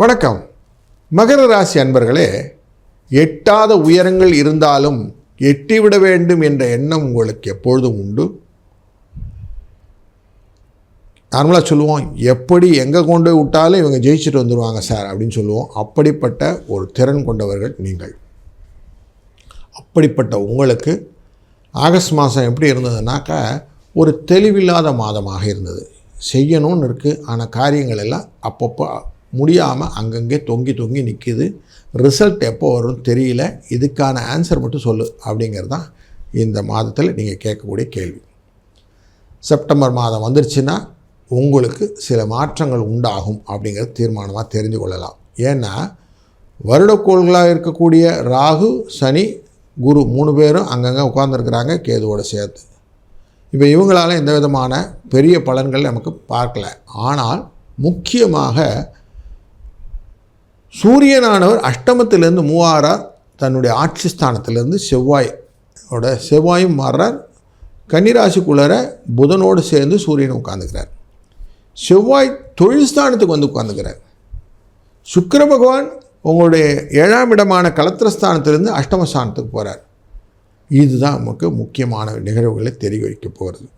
வணக்கம். மகர ராசி அன்பர்களே எட்டாத உயரங்கள் இருந்தாலும் எட்டிவிட வேண்டும் என்ற எண்ணம் உங்களுக்கு எப்பொழுதும் உண்டு? நார்மலாக சொல்லுவோம் எப்படி எங்கே கொண்டு போய் விட்டாலும் இவங்க ஜெயிச்சுட்டு வந்துடுவாங்க சார் அப்படின்னு சொல்லுவோம். அப்படிப்பட்ட ஒரு திறன் கொண்டவர்கள் நீங்கள். அப்படிப்பட்ட உங்களுக்கு ஆகஸ்ட் மாதம் எப்படி இருந்ததுனாக்கா ஒரு தெளிவில்லாத மாதமாக இருந்தது. செய்யணும்னு இருக்குது ஆனால் காரியங்கள் எல்லாம் அப்பப்போ முடியாமல் அங்கங்கே தொங்கி தொங்கி நிற்கிது ரிசல்ட் எப்போ வரும்னு தெரியல. இதுக்கான ஆன்சர் மட்டும் சொல்லு அப்படிங்கிறது தான் இந்த மாதத்தில் நீங்கள் கேட்கக்கூடிய கேள்வி. செப்டம்பர் மாதம் வந்துருச்சுன்னா உங்களுக்கு சில மாற்றங்கள் உண்டாகும் அப்படிங்கிறது தீர்மானமாக தெரிஞ்சு கொள்ளலாம். ஏன்னா வருடக்கோள்களாக இருக்கக்கூடிய ராகு சனி குரு மூணு பேரும் அங்கங்கே உட்காந்துருக்கிறாங்க கேதுவோட சேர்த்து. இப்போ இவங்களால எந்த விதமான பெரிய பலன்கள் நமக்கு பார்க்கல. ஆனால் முக்கியமாக சூரியனானவர் அஷ்டமத்திலேருந்து மூவாரார் தன்னுடைய ஆட்சி ஸ்தானத்திலேருந்து செவ்வாயோட செவ்வாயும் மாறுறார். கன்னிராசிக்குள்ளர புதனோடு சேர்ந்து சூரியன் உட்காந்துக்கிறார் செவ்வாய் தொழில் ஸ்தானத்துக்கு வந்து உட்காந்துக்கிறார் சுக்கர பகவான் உங்களுடைய ஏழாம் இடமான கலத்திரஸ்தானத்திலிருந்து அஷ்டமஸ்தானத்துக்கு போகிறார் இதுதான் நமக்கு முக்கியமான நிகழ்வுகளை தெரிய வைக்க போகிறது.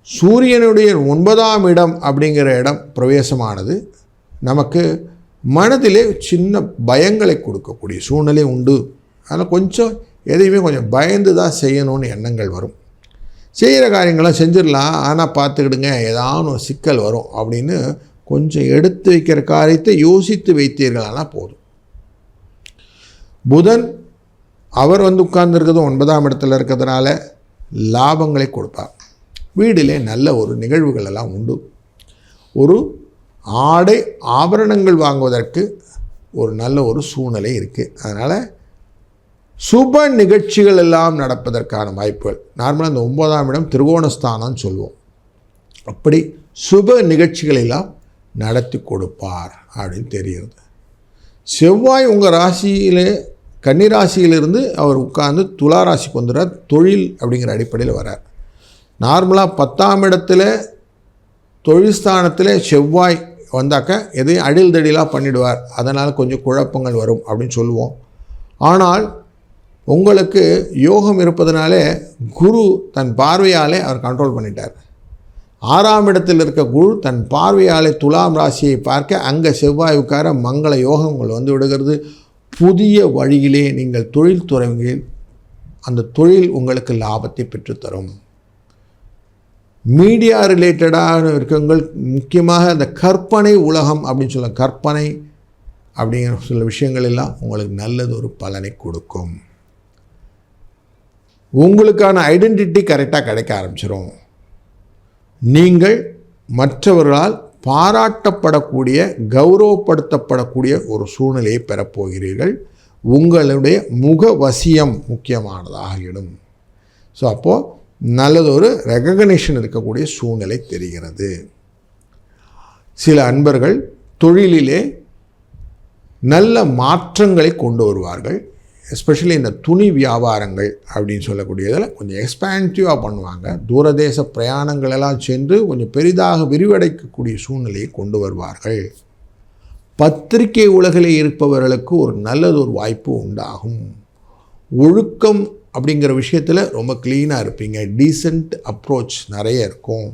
சூரியனுடைய ஒன்பதாம் இடம் அப்படிங்கிற இடம் பிரவேசமானது. நமக்கு மனதிலே சின்ன பயங்களை கொடுக்கக்கூடிய சூழ்நிலை உண்டு. அதனால் கொஞ்சம் எதையுமே கொஞ்சம் பயந்து தான் செய்யணும்னு எண்ணங்கள் வரும். செய்கிற காரியங்களாம் செஞ்சிடலாம். ஆனால் பார்த்துக்கிடுங்க ஏதாவது ஒரு சிக்கல் வரும் அப்படின்னு கொஞ்சம் எடுத்து வைக்கிற காரியத்தை யோசித்து வைத்தீர்களானால் போதும். புதன் அவர் வந்து உட்கார்ந்துருக்கிறது ஒன்பதாம் இடத்துல இருக்கிறதுனால லாபங்களை கொடுப்பார். வீட்டிலே நல்ல ஒரு நிகழ்வுகள் எல்லாம் உண்டு. ஒரு ஆடை ஆபரணங்கள் வாங்குவதற்கு ஒரு நல்ல ஒரு சூழ்நிலை இருக்குது அதனால் சுப நிகழ்ச்சிகள் எல்லாம் நடப்பதற்கான வாய்ப்புகள். நார்மலாக இந்த ஒன்பதாம் இடம் திருவோணஸ்தானம்னு சொல்லுவோம். அப்படி சுப நிகழ்ச்சிகள் எல்லாம் நடத்தி கொடுப்பார் அப்படின்னு தெரிகிறது. செவ்வாய் உங்கள் ராசியிலே கன்னிராசியிலிருந்து அவர் உட்கார்ந்து துலா ராசிக்கு வந்துடுறார். தொழில் அப்படிங்கிற அடிப்படையில் வரார் நார்மலாக பத்தாம் இடத்துல தொழில் ஸ்தானத்தில் செவ்வாய் வந்தாக்க எதையும் அடில் தடிலாக பண்ணிடுவார். அதனால் கொஞ்சம் குழப்பங்கள் வரும் அப்படின்னு சொல்லுவோம். ஆனால் உங்களுக்கு யோகம் இருப்பதனாலே குரு தன் பார்வையாலே அவர் கண்ட்ரோல் பண்ணிட்டார். ஆறாம் இடத்தில் இருக்க குரு தன் பார்வையாலே துலாம் ராசியை பார்க்க அங்கே செவ்வாய் உட்கார மங்கள யோகங்கள் வந்து விடுகிறது. புதிய வழியிலே நீங்கள் தொழில் துறையில் அந்த தொழில் உங்களுக்கு லாபத்தை பெற்றுத்தரும். மீடியா ரிலேட்டடான இருக்கவங்கள் முக்கியமாக அந்த கற்பனை உலகம் அப்படின்னு சொல்ல கற்பனை அப்படிங்கிற சில விஷயங்கள் எல்லாம் உங்களுக்கு நல்லது ஒரு பலனை கொடுக்கும். உங்களுக்கான ஐடென்டிட்டி கரெக்டாக கிடைக்க ஆரம்பிச்சிடும் நீங்கள் மற்றவர்களால் பாராட்டப்படக்கூடிய கௌரவப்படுத்தப்படக்கூடிய ஒரு சூழ்நிலையை பெறப்போகிறீர்கள். உங்களுடைய முகவசியம் முக்கியமானதாகிடும் ஸோ அப்போது நல்லதொரு ரெகக்னேஷன் இருக்கக்கூடிய சூழ்நிலை தெரிகிறது. சில அன்பர்கள் தொழிலிலே நல்ல மாற்றங்களை கொண்டு வருவார்கள். எஸ்பெஷலி இந்த துணி வியாபாரங்கள் அப்படின்னு சொல்லக்கூடியதில் கொஞ்சம் எக்ஸ்பான்சிவாக பண்ணுவாங்க. தூரதேச பிரயாணங்களெல்லாம் சென்று கொஞ்சம் பெரிதாக விரிவடைக்கக்கூடிய சூழ்நிலையை கொண்டு வருவார்கள். பத்திரிகை உலகிலே இருப்பவர்களுக்கு ஒரு நல்லது ஒரு வாய்ப்பு உண்டாகும். ஒழுக்கம் அப்படிங்கிற விஷயத்தில் ரொம்ப க்ளீனாக இருப்பீங்க. டீசெண்ட் அப்ரோச் நிறைய இருக்கும்.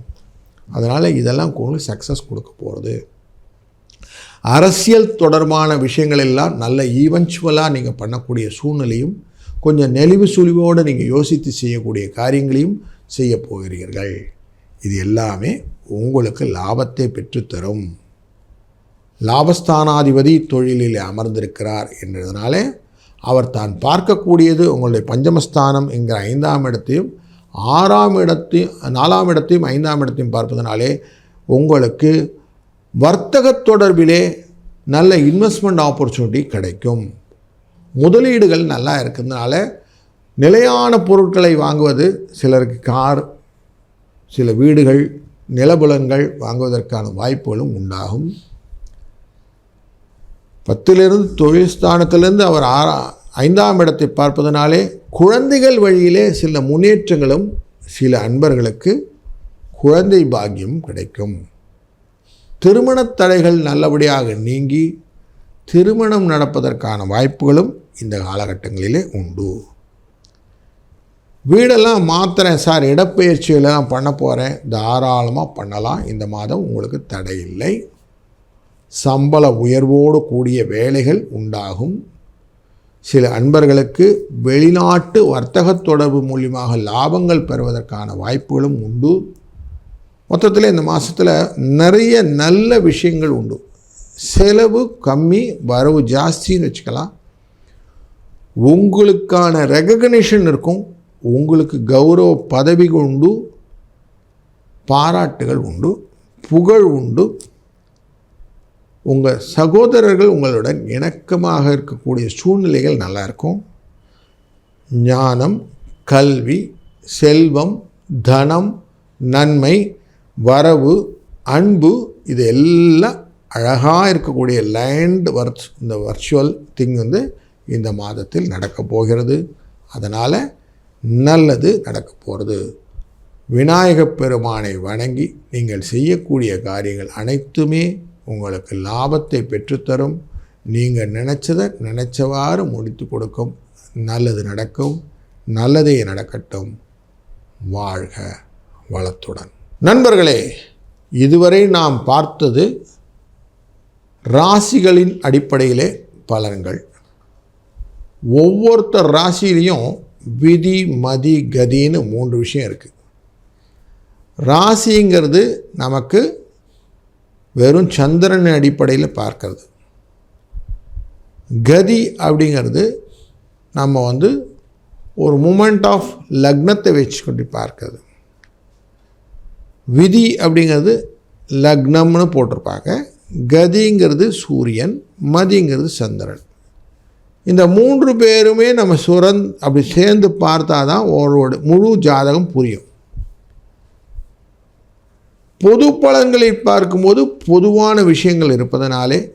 அதனால் இதெல்லாம் உங்களுக்கு சக்ஸஸ் கொடுக்க போகிறது அரசியல் தொடர்பான விஷயங்கள் எல்லாம் நல்ல ஈவென்ச்சுவலாக நீங்கள் பண்ணக்கூடிய சூழ்நிலையும் கொஞ்சம் நெளிவு சுழிவோடு நீங்கள் யோசித்து செய்யக்கூடிய காரியங்களையும் செய்ய போகிறீர்கள். இது எல்லாமே உங்களுக்கு லாபத்தை பெற்றுத்தரும். லாபஸ்தானாதிபதி தொழிலில் அமர்ந்திருக்கிறார் என்றதுனாலே அவர் தான் பார்க்கக்கூடியது உங்களுடைய பஞ்சமஸ்தானம் என்கிற ஐந்தாம் இடத்தையும் ஆறாம் இடத்தையும் நாலாம் இடத்தையும் ஐந்தாம் இடத்தையும் பார்ப்பதனாலே உங்களுக்கு வர்த்தக தொடர்பிலே நல்ல இன்வெஸ்ட்மெண்ட் ஆப்பர்ச்சுனிட்டி கிடைக்கும். முதலீடுகள் நல்லா இருக்கிறதுனால நிலையான பொருட்களை வாங்குவது சிலருக்கு கார் சில வீடுகள் நிலபுலங்கள் வாங்குவதற்கான வாய்ப்புகளும் உண்டாகும். பத்திலிருந்து தொழில் ஸ்தானத்திலிருந்து அவர் ஆறா ஐந்தாம் இடத்தை பார்ப்பதனாலே குழந்தைகள் வழியிலே சில முன்னேற்றங்களும் சில அன்பர்களுக்கு குழந்தை பாக்கியம் கிடைக்கும். திருமணத் தடைகள் நல்லபடியாக நீங்கி திருமணம் நடப்பதற்கான வாய்ப்புகளும் இந்த காலகட்டங்களிலே உண்டு. வீடெல்லாம் மாத்திரேன் சார் இடப்பெயர்ச்சியெல்லாம் பண்ண போகிறேன் தாராளமாக பண்ணலாம். இந்த மாதம் உங்களுக்கு தடை இல்லை. சம்பள உயர்வோடு கூடிய வேலைகள் உண்டாகும். சில அன்பர்களுக்கு வெளிநாட்டு வர்த்தக தொடர்பு மூலியமாக லாபங்கள் பெறுவதற்கான வாய்ப்புகளும் உண்டு. மொத்தத்தில் இந்த மாதத்தில் நிறைய நல்ல விஷயங்கள் உண்டு. செலவு கம்மி வரவு ஜாஸ்தின்னு வச்சுக்கலாம். உங்களுக்கான ரெகக்னிஷன் இருக்கும். உங்களுக்கு கௌரவ பதவிகள் உண்டு. பாராட்டுகள் உண்டு. புகழ் உண்டு. உங்கள் சகோதரர்கள் உங்களுடன் இணக்கமாக இருக்கக்கூடிய சூழ்நிலைகள் நல்லாயிருக்கும். ஞானம் கல்வி செல்வம் தனம் நன்மை வரவு அன்பு இது எல்லாம் அழகாக இருக்கக்கூடிய லேண்ட் வர்ச் இந்த வர்ச்சுவல் திங் வந்து இந்த மாதத்தில் நடக்கப் போகிறது. அதனால் நல்லது நடக்கப் போகிறது. விநாயகப் பெருமானை வணங்கி நீங்கள் செய்யக்கூடிய காரியங்கள் அனைத்துமே உங்களுக்கு லாபத்தை பெற்றுத்தரும். நீங்கள் நினச்சதை நினச்சவாறு முடித்து கொடுக்கும். நல்லது நடக்கும். நல்லதே நடக்கட்டும். வாழ்க வளத்துடன். நண்பர்களே இதுவரை நாம் பார்த்தது ராசிகளின் அடிப்படையிலே பலன்கள். ஒவ்வொருத்தர் ராசியிலையும் விதி மதி கதின்னு மூன்று விஷயம் இருக்குது ராசிங்கிறது நமக்கு வெறும் சந்திரன் அடிப்படையில் பார்க்கறது. கதி அப்படிங்கிறது நம்ம வந்து ஒரு மூமெண்ட் ஆஃப் லக்னத்தை வச்சுக்கொண்டு பார்க்கறது. விதி அப்படிங்கிறது லக்னம்னு போட்டிருப்பாங்க. கதிங்கிறது சூரியன் மதிங்கிறது சந்திரன். இந்த மூன்று பேருமே நம்ம சுரந் அப்படி சேர்ந்து பார்த்தா தான் ஒரு முழு ஜாதகம் புரியும். பொது பலன்களை பார்க்கும்போது பொதுவான விஷயங்கள் இருப்பதனாலே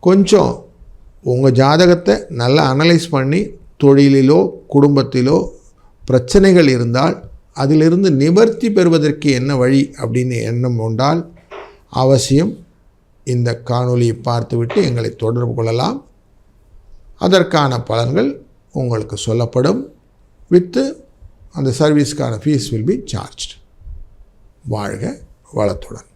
கொஞ்சம் உங்கள் ஜாதகத்தை நல்லா அனலைஸ் பண்ணி தொழிலிலோ குடும்பத்திலோ பிரச்சனைகள் இருந்தால் அதிலிருந்து நிவர்த்தி பெறுவதற்கு என்ன வழி அப்படின்னு எண்ணம் கொண்டால் அவசியம் இந்த காணொலியை பார்த்துவிட்டு எங்களை தொடர்பு கொள்ளலாம். அதற்கான பலன்கள் உங்களுக்கு சொல்லப்படும். வித்து அந்த சர்வீஸ்க்கான ஃபீஸ் வில் பி சார்ஜ்டு வாழ்க வளத்துடன்.